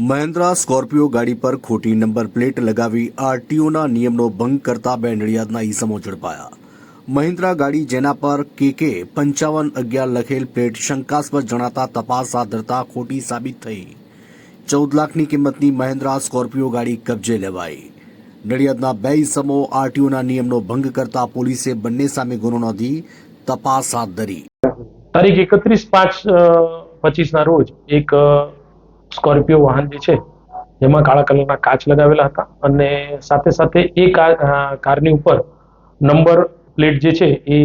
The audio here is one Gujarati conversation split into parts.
મહેન્દ્રા સ્કોર્પિયો ગાડી પર ખોટી નંબર પ્લેટ લગાવી આરટીઓના નિયમનો ભંગ કરતા બે નડિયાદના ઈસમો ઝડપાયા. મહિન્દ્રા ગાડી જેના પર કે કે પંચાવન અગિયાર લખેલ પ્લેટ શંકાસ્પદ જણાતા તપાસ હાથ ધરતા ખોટી સાબિત થઈ. ચૌદ લાખની કિંમતની મહેન્દ્રા સ્કોર્પિયો ગાડી કબજે લેવાઈ. નડિયાદના બે ઈસમો આરટીઓના નિયમનો ભંગ કરતા પોલીસે બંને સામે ગુનો નોંધી તપાસ હાથ ધરી. તારીખ એકત્રીસ પાંચ પચીસના રોજ એક સ્કોર્પિયો વાહન જે છે, જેમાં કાળા કલરના કાચ લગાવેલા હતા અને સાથે સાથે એ કાર કારની ઉપર નંબર પ્લેટ જે છે, એ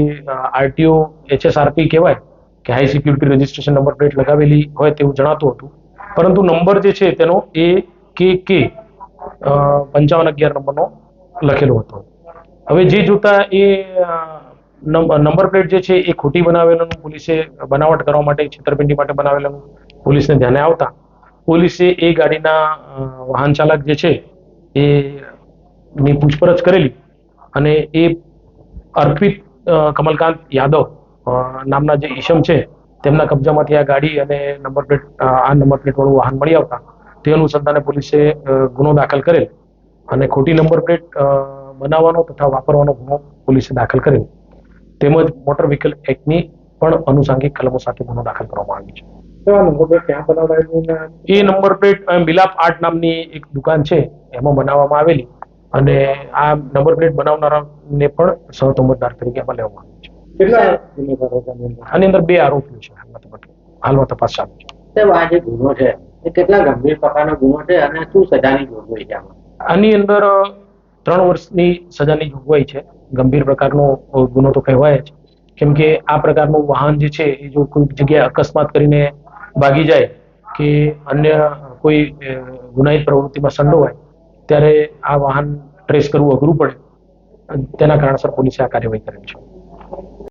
આરટીઓ, એચએસઆરપી કહેવાય કે high security registration number plate લગાવેલી હોય તેવું જણાતું હતું. પરંતુ નંબર જે છે, તેનો એ કે કે પંચાવન અગિયાર નંબરનો લખેલો હતો. હવે જે જોતા એ નંબર પ્લેટ જે છે, એ ખોટી બનાવેલું પોલીસે બનાવટ કરવા માટે, છેતરપિંડી માટે બનાવેલું પોલીસને ધ્યાને આવતા પોલીસે એ ગાડીના વાહન ચાલક જે છે, એ, ની પૂછપરછ કરેલી અને એ અર્પિત કમલકાંત યાદવ નામના જે ઈશમ છે, તેમના કબજામાંથી આ ગાડી અને નંબર પ્લેટ આ નંબર પ્લેટવાળું વાહન મળી આવતા. તે અનુસંધાને પોલીસે ગુનો દાખલ કરેલ અને ખોટી નંબર પ્લેટ બનાવવાનો તથા વાપરવાનો ગુનો પોલીસે દાખલ કરેલ. તેમજ મોટર વ્હીકલ એક્ટની પણ અનુસાંગિક કલમો સાથે ગુનો દાખલ કરવામાં આવ્યો છે. તો નંબર પ્લેટ ક્યાં બનાવડાવી એ નંબર પ્લેટ અ, મિલાપ આર્ટ નામની એક દુકાન છે એમાં બનાવવામાં આવેલી. અને આ નંબર પ્લેટ બનાવનારાને પણ સહતોમતદાર તરીકે એમાં લેવામાં આવ્યું છે. કેટલા આની અંદર? બે આરોપીઓ છે હાલમાં તપાસ ચાલુ છે. સાહેબ આ જે ગુનો છે એ કેટલા ગંભીર પ્રકારનો ગુનો છે અને શું સજાની જોગવાઈ છે આની અંદર ત્રણ વર્ષની સજાની જોગવાઈ છે. ગંભીર પ્રકારનો ગુનો તો કહેવાય જ. કેમ કે આ પ્રકારનું વાહન જે છે એ જો કોઈ જગ્યાએ અકસ્માત કરીને ભાગી જાય કે અન્ય કોઈ ગુનાહિત પ્રવૃત્તિમાં સંડોવાય, ત્યારે આ વાહન ટ્રેસ કરવું અઘરું પડે. તેના કારણસર પોલીસે આ કાર્યવાહી કરેલ છે.